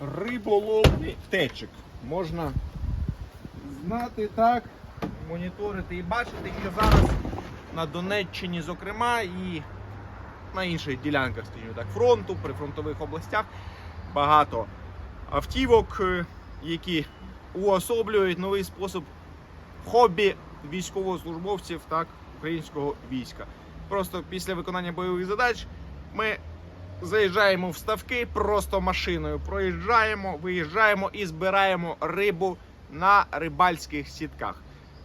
риболовний течик. Можна знати так, моніторити і бачити, що зараз на Донеччині, зокрема, і на інших ділянках скажімо так, фронту, при фронтових областях багато автівок, е, які уособлюють новий спосіб хобі військовослужбовців так, українського війська. Просто після виконання бойових задач ми заїжджаємо в ставки просто машиною, проїжджаємо, виїжджаємо і збираємо рибу на рибальських сітках.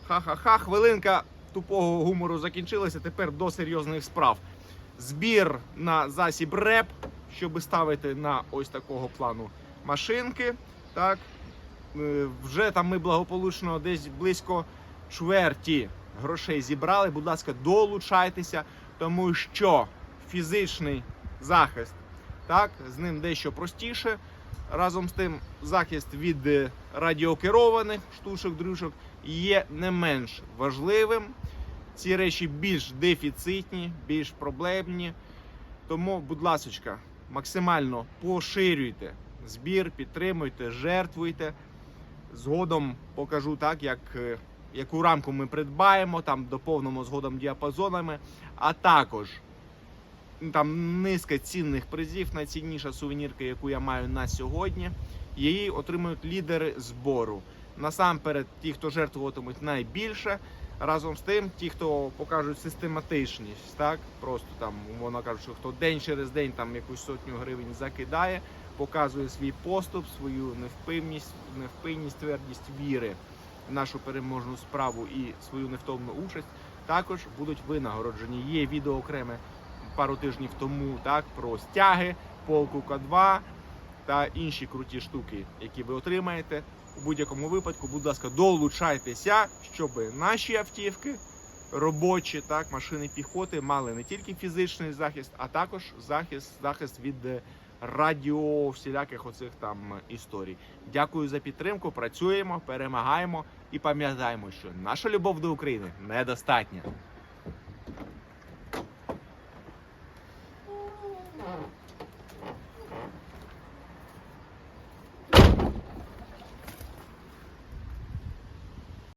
Ха-ха-ха, хвилинка тупого гумору закінчилася. Тепер до серйозних справ. Збір на засіб РЕП, щоб ставити на ось такого плану машинки. Так, Е, вже там ми благополучно десь близько чверті грошей зібрали. Будь ласка, долучайтеся, тому що фізичний захист, так, з ним дещо простіше. Разом з тим, захист від е, радіокерованих штучок-дрючок є не менш важливим. Ці речі більш дефіцитні, більш проблемні. Тому, будь ласка, максимально поширюйте збір, підтримуйте, жертвуйте. Згодом покажу так, як, е, яку рамку ми придбаємо, там доповнимо згодом діапазонами, а також там низка цінних призів, найцінніша сувенірка, яку я маю на сьогодні. Її отримують лідери збору. Насамперед, ті, хто жертвуватимуть найбільше. Разом з тим, ті, хто покажуть систематичність, так просто там умовно кажучи, хто день через день там якусь сотню гривень закидає, показує свій поступ, свою невпинність, невпинність, твердість віри в нашу переможну справу і свою невтомну участь, також будуть винагороджені. Є відео окреме пару тижнів тому, так про стяги, полку К2 та інші круті штуки, які ви отримаєте. У будь-якому випадку, будь ласка, долучайтеся, щоб наші автівки, робочі, так, машини піхоти мали не тільки фізичний захист, а також захист, захист від е, радіо всіляких оцих там історій. Дякую за підтримку. Працюємо, перемагаємо і пам'ятаємо, що наша любов до України недостатня.